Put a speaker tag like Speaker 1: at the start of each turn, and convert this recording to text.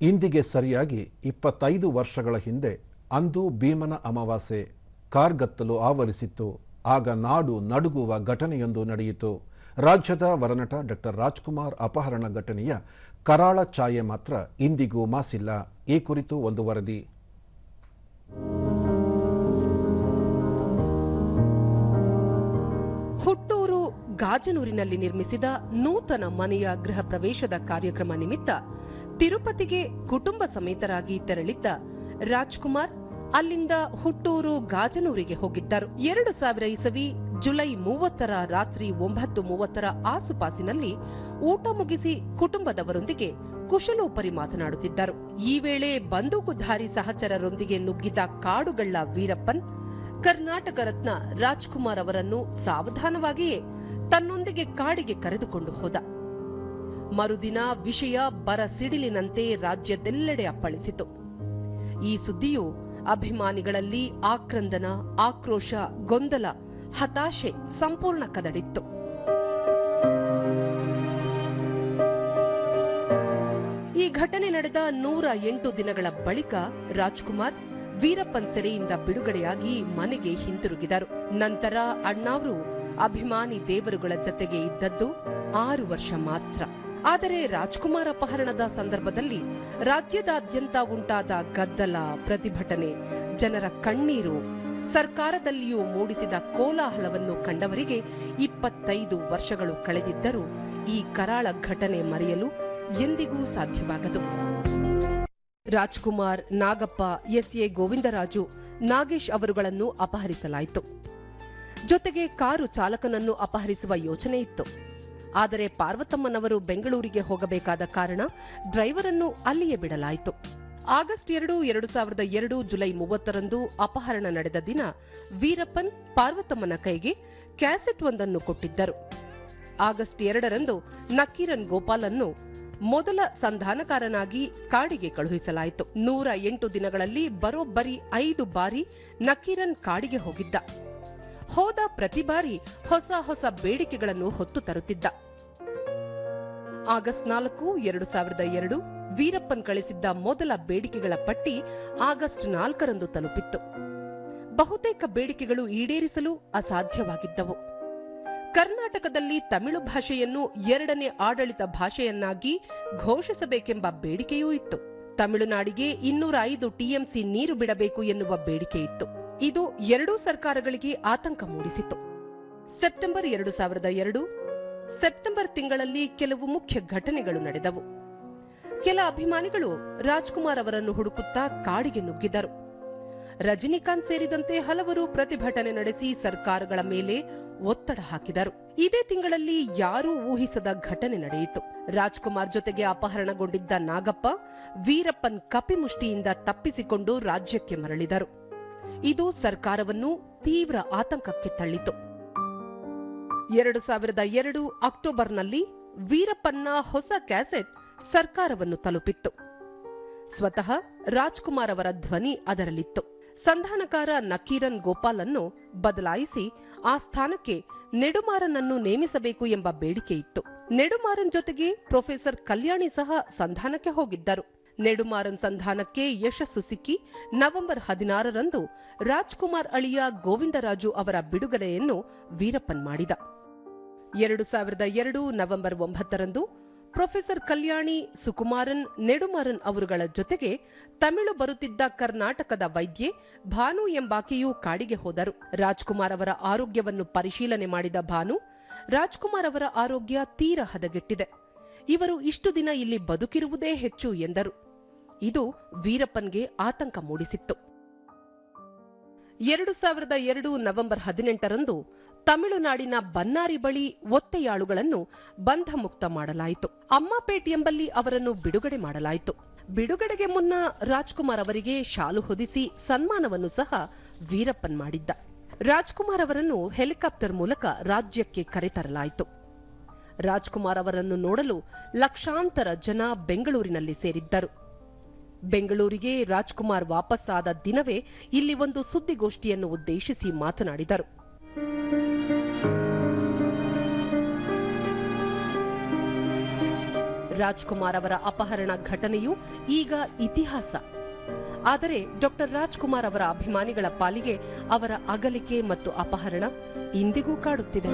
Speaker 1: ಇಂದಿಗೆ ಸರಿಯಾಗಿ ಇಪ್ಪತ್ತೈದು ವರ್ಷಗಳ ಹಿಂದೆ ಅಂದು ಭೀಮನ ಅಮಾವಾಸ್ಯೆ ಕಾರ್ಗತ್ತಲು ಆವರಿಸಿತ್ತು. ಆಗ ನಾಡು ನಡುಗುವ ಘಟನೆಯೊಂದು ನಡೆಯಿತು. ರಾಜ್ಯದ ವರನಟ ಡಾಕ್ಟರ್ ರಾಜ್ಕುಮಾರ್ ಅಪಹರಣ ಘಟನೆಯ ಕರಾಳ ಛಾಯೆ ಮಾತ್ರ ಇಂದಿಗೂ ಮಾಸಿಲ್ಲ. ಈ ಕುರಿತು ಒಂದು ವರದಿ.
Speaker 2: ಹುಟ್ಟೂರು ಗಾಜನೂರಿನಲ್ಲಿ ನಿರ್ಮಿಸಿದ ನೂತನ ಮನೆಯ ಗೃಹ ಪ್ರವೇಶದ ಕಾರ್ಯಕ್ರಮ ನಿಮಿತ್ತ ತಿರುಪತಿಗೆ ಕುಟುಂಬ ಸಮೇತರಾಗಿ ತೆರಳಿದ್ದ ರಾಜ್ಕುಮಾರ್ ಅಲ್ಲಿಂದ ಹುಟ್ಟೂರು ಗಾಜನೂರಿಗೆ ಹೋಗಿದ್ದರು. ಎರಡು ಸಾವಿರ ಇಸವಿ ಜುಲೈ ಮೂವತ್ತರ ರಾತ್ರಿ ಒಂಬತ್ತು ಮೂವತ್ತರ ಆಸುಪಾಸಿನಲ್ಲಿ ಊಟ ಮುಗಿಸಿ ಕುಟುಂಬದವರೊಂದಿಗೆ ಕುಶಲೋಪರಿ ಮಾತನಾಡುತ್ತಿದ್ದರು. ಈ ವೇಳೆ ಬಂದೂಕುಧಾರಿ ಸಹಚರರೊಂದಿಗೆ ನುಗ್ಗಿದ ಕಾಡುಗಳ್ಳ ವೀರಪ್ಪನ್, ಕರ್ನಾಟಕ ರತ್ನ ರಾಜ್ಕುಮಾರ್ ಅವರನ್ನು ಸಾವಧಾನವಾಗಿಯೇ ತನ್ನೊಂದಿಗೆ ಕಾಡಿಗೆ ಕರೆದುಕೊಂಡು ಹೋದ. ಮರುದಿನ ವಿಷಯ ಬರ ಸಿಡಿಲಿನಂತೆ ರಾಜ್ಯದೆಲ್ಲೆಡೆ ಅಪ್ಪಳಿಸಿತು. ಈ ಸುದ್ದಿಯು ಅಭಿಮಾನಿಗಳಲ್ಲಿ ಆಕ್ರಂದನ, ಆಕ್ರೋಶ, ಗೊಂದಲ, ಹತಾಶೆ ಸಂಪೂರ್ಣ ಕದಡಿತ್ತು. ಈ ಘಟನೆ ನಡೆದ ನೂರ ಎಂಟು ದಿನಗಳ ಬಳಿಕ ರಾಜ್ಕುಮಾರ್ ವೀರಪ್ಪನ್ ಸೆರೆಯಿಂದ ಬಿಡುಗಡೆಯಾಗಿ ಮನೆಗೆ ಹಿಂತಿರುಗಿದರು ನಂತರ ಅಣ್ಣಾವ್ರು ಅಭಿಮಾನಿ ದೇವರುಗಳ ಜತೆಗೆ ಇದ್ದದ್ದು ಆರು ವರ್ಷ ಮಾತ್ರ. ಆದರೆ ರಾಜ್ಕುಮಾರ್ ಅಪಹರಣದ ಸಂದರ್ಭದಲ್ಲಿ ರಾಜ್ಯದಾದ್ಯಂತ ಉಂಟಾದ ಗದ್ದಲ, ಪ್ರತಿಭಟನೆ, ಜನರ ಕಣ್ಣೀರು, ಸರ್ಕಾರದಲ್ಲಿಯೂ ಮೂಡಿಸಿದ ಕೋಲಾಹಲವನ್ನು ಕಂಡವರಿಗೆ ಇಪ್ಪತ್ತೈದು ವರ್ಷಗಳು ಕಳೆದಿದ್ದರೂ ಈ ಕರಾಳ ಘಟನೆ ಮರೆಯಲು ಎಂದಿಗೂ ಸಾಧ್ಯವಾಗದು. ರಾಜ್ಕುಮಾರ್, ನಾಗಪ್ಪ, ಎಸ್ಎ ಗೋವಿಂದರಾಜು, ನಾಗೇಶ್ ಅವರುಗಳನ್ನು ಅಪಹರಿಸಲಾಯಿತು. ಜೊತೆಗೆ ಕಾರು ಚಾಲಕನನ್ನು ಅಪಹರಿಸುವ ಯೋಚನೆ ಇತ್ತು. ಆದರೆ ಪಾರ್ವತಮ್ಮನವರು ಬೆಂಗಳೂರಿಗೆ ಹೋಗಬೇಕಾದ ಕಾರಣ ಡ್ರೈವರ್ ಅನ್ನು ಅಲ್ಲಿಯೇ ಬಿಡಲಾಯಿತು. ಆಗಸ್ಟ್ ಎರಡು ಎರಡು ಸಾವಿರದ ಎರಡು ಜುಲೈ ಮೂವತ್ತರಂದು ಅಪಹರಣ ನಡೆದ ದಿನ ವೀರಪ್ಪನ್ ಪಾರ್ವತಮ್ಮನ ಕೈಗೆ ಕ್ಯಾಸೆಟ್ ಒಂದನ್ನು ಕೊಟ್ಟಿದ್ದರು. ಆಗಸ್ಟ್ ಎರಡರಂದು ನಕೀರನ್ ಗೋಪಾಲ್ ಅನ್ನು ಮೊದಲ ಸಂಧಾನಕಾರನಾಗಿ ಕಾಡಿಗೆ ಕಳುಹಿಸಲಾಯಿತು. ನೂರ ಎಂಟು ದಿನಗಳಲ್ಲಿ ಬರೋಬ್ಬರಿ ಐದು ಬಾರಿ ನಕೀರನ್ ಕಾಡಿಗೆ ಹೋಗಿದ್ದ. ಹೋದ ಪ್ರತಿ ಬಾರಿ ಹೊಸ ಹೊಸ ಬೇಡಿಕೆಗಳನ್ನು ಹೊತ್ತು ತರುತ್ತಿದ್ದ. ಆಗಸ್ಟ್ ನಾಲ್ಕು, ಎರಡು ಸಾವಿರದ ಎರಡು, ವೀರಪ್ಪನ್ ಕಳಿಸಿದ್ದ ಮೊದಲ ಬೇಡಿಕೆಗಳ ಪಟ್ಟಿ ಆಗಸ್ಟ್ ನಾಲ್ಕರಂದು ತಲುಪಿತ್ತು. ಬಹುತೇಕ ಬೇಡಿಕೆಗಳು ಈಡೇರಿಸಲು ಅಸಾಧ್ಯವಾಗಿದ್ದವು. ಕರ್ನಾಟಕದಲ್ಲಿ ತಮಿಳು ಭಾಷೆಯನ್ನು ಎರಡನೇ ಆಡಳಿತ ಭಾಷೆಯನ್ನಾಗಿ ಘೋಷಿಸಬೇಕೆಂಬ ಬೇಡಿಕೆಯೂ ಇತ್ತು. ತಮಿಳುನಾಡಿಗೆ ಇನ್ನೂರ ಐದು ಟಿಎಂಸಿ ನೀರು ಬಿಡಬೇಕು ಎನ್ನುವ ಬೇಡಿಕೆ ಇತ್ತು. ಇದು ಎರಡೂ ಸರ್ಕಾರಗಳಿಗೆ ಆತಂಕ ಮೂಡಿಸಿತು ಸೆಪ್ಟೆಂಬರ್ ಎರಡು ಸಾವಿರದ ಎರಡು, ಸೆಪ್ಟೆಂಬರ್ ತಿಂಗಳಲ್ಲಿ ಕೆಲವು ಮುಖ್ಯ ಘಟನೆಗಳು ನಡೆದವು. ಕೆಲ ಅಭಿಮಾನಿಗಳು ರಾಜ್ಕುಮಾರ್ ಅವರನ್ನು ಹುಡುಕುತ್ತಾ ಕಾಡಿಗೆ ನುಗ್ಗಿದರು. ರಜನಿಕಾಂತ್ ಸೇರಿದಂತೆ ಹಲವರು ಪ್ರತಿಭಟನೆ ನಡೆಸಿ ಸರ್ಕಾರಗಳ ಮೇಲೆ ಒತ್ತಡ ಹಾಕಿದರು. ಇದೇ ತಿಂಗಳಲ್ಲಿ ಯಾರೂ ಊಹಿಸದ ಘಟನೆ ನಡೆಯಿತು. ರಾಜ್ಕುಮಾರ್ ಜೊತೆಗೆ ಅಪಹರಣಗೊಂಡಿದ್ದ ನಾಗಪ್ಪ, ವೀರಪ್ಪನ್ ಕಪಿಮುಷ್ಟಿಯಿಂದ ತಪ್ಪಿಸಿಕೊಂಡು ರಾಜ್ಯಕ್ಕೆ ಮರಳಿದರು. ಇದು ಸರ್ಕಾರವನ್ನು ತೀವ್ರ ಆತಂಕಕ್ಕೆ ತಳ್ಳಿತು. ಎರಡು ಸಾವಿರದ ಎರಡು ಅಕ್ಟೋಬರ್ನಲ್ಲಿ ವೀರಪ್ಪನ್ನ ಹೊಸ ಕ್ಯಾಸೆಟ್ ಸರ್ಕಾರವನ್ನು ತಲುಪಿತ್ತು. ಸ್ವತಃ ರಾಜ್ಕುಮಾರ್ ಅವರ ಧ್ವನಿ ಅದರಲ್ಲಿತ್ತು. ಸಂಧಾನಕಾರ ನಕೀರನ್ ಗೋಪಾಲ್ ಅನ್ನು ಬದಲಾಯಿಸಿ ಆ ಸ್ಥಾನಕ್ಕೆ ನೆಡುಮಾರನನ್ನು ನೇಮಿಸಬೇಕು ಎಂಬ ಬೇಡಿಕೆ ಇತ್ತು ನೆಡುಮಾರನ್ ಜೊತೆಗೆ ಪ್ರೊಫೆಸರ್ ಕಲ್ಯಾಣಿ ಸಹ ಸಂಧಾನಕ್ಕೆ ಹೋಗಿದ್ದರು. ನೆಡುಮಾರನ್ ಸಂಧಾನಕ್ಕೆ ಯಶಸ್ಸು ಸಿಕ್ಕಿ ನವೆಂಬರ್ ಹದಿನಾರರಂದು ರಾಜ್ಕುಮಾರ್ ಅಳಿಯ ಗೋವಿಂದರಾಜು ಅವರ ಬಿಡುಗಡೆಯನ್ನು ವೀರಪ್ಪನ್ ಮಾಡಿದ. ಎರಡು ಸಾವಿರದ ಎರಡು ನವೆಂಬರ್ ಒಂಬತ್ತರಂದು ಪ್ರೊಫೆಸರ್ ಕಲ್ಯಾಣಿ ಸುಕುಮಾರನ್, ನೆಡುಮಾರನ್ ಅವರುಗಳ ಜೊತೆಗೆ ತಮಿಳು ಬರುತ್ತಿದ್ದ ಕರ್ನಾಟಕದ ವೈದ್ಯೆ ಭಾನು ಎಂಬಾಕೆಯೂ ಕಾಡಿಗೆ ಹೋದರು. ರಾಜ್ಕುಮಾರ್ ಅವರ ಆರೋಗ್ಯವನ್ನು ಪರಿಶೀಲನೆ ಮಾಡಿದ ಭಾನು, ರಾಜ್ಕುಮಾರ್ ಅವರ ಆರೋಗ್ಯ ತೀರ ಹದಗೆಟ್ಟಿದೆ. ಇವರು ಇಷ್ಟು ದಿನ ಇಲ್ಲಿ ಬದುಕಿರುವುದೇ ಹೆಚ್ಚು ಎಂದರು. ಇದು ವೀರಪ್ಪನ್ಗೆ ಆತಂಕ ಮೂಡಿಸಿತ್ತು. ಎರಡು ಸಾವಿರದ ಎರಡು ನವೆಂಬರ್ ಹದಿನೆಂಟರಂದು ತಮಿಳುನಾಡಿನ ಬನ್ನಾರಿ ಬಳಿ ಒತ್ತೆಯಾಳುಗಳನ್ನು ಬಂಧ ಮುಕ್ತ ಮಾಡಲಾಯಿತು. ಅಮ್ಮಾಪೇಟ್ ಎಂಬಲ್ಲಿ ಅವರನ್ನು ಬಿಡುಗಡೆ ಮಾಡಲಾಯಿತು. ಬಿಡುಗಡೆಗೆ ಮುನ್ನ ರಾಜ್ಕುಮಾರ್ ಅವರಿಗೆ ಶಾಲು ಹೊದಿಸಿ ಸನ್ಮಾನವನ್ನು ಸಹ ವೀರಪ್ಪನ್ ಮಾಡಿದ್ದ. ರಾಜ್ಕುಮಾರ್ ಅವರನ್ನು ಹೆಲಿಕಾಪ್ಟರ್ ಮೂಲಕ ರಾಜ್ಯಕ್ಕೆ ಕರೆತರಲಾಯಿತು. ರಾಜ್ಕುಮಾರ್ ಅವರನ್ನು ನೋಡಲು ಲಕ್ಷಾಂತರ ಜನ ಬೆಂಗಳೂರಿನಲ್ಲಿ ಸೇರಿದ್ದರು. ಬೆಂಗಳೂರಿಗೆ ರಾಜ್ಕುಮಾರ್ ವಾಪಸ್ಸಾದ ದಿನವೇ ಇಲ್ಲಿ ಒಂದು ಸುದ್ದಿಗೋಷ್ಠಿಯನ್ನು ಉದ್ದೇಶಿಸಿ ಮಾತನಾಡಿದರು. ರಾಜ್ಕುಮಾರ್ ಅವರ ಅಪಹರಣ ಘಟನೆಯು ಈಗ ಇತಿಹಾಸ. ಆದರೆ ಡಾಕ್ಟರ್ ರಾಜ್ಕುಮಾರ್ ಅವರ ಅಭಿಮಾನಿಗಳ ಪಾಲಿಗೆ ಅವರ ಅಗಲಿಕೆ ಮತ್ತು ಅಪಹರಣ ಇಂದಿಗೂ ಕಾಡುತ್ತಿದೆ.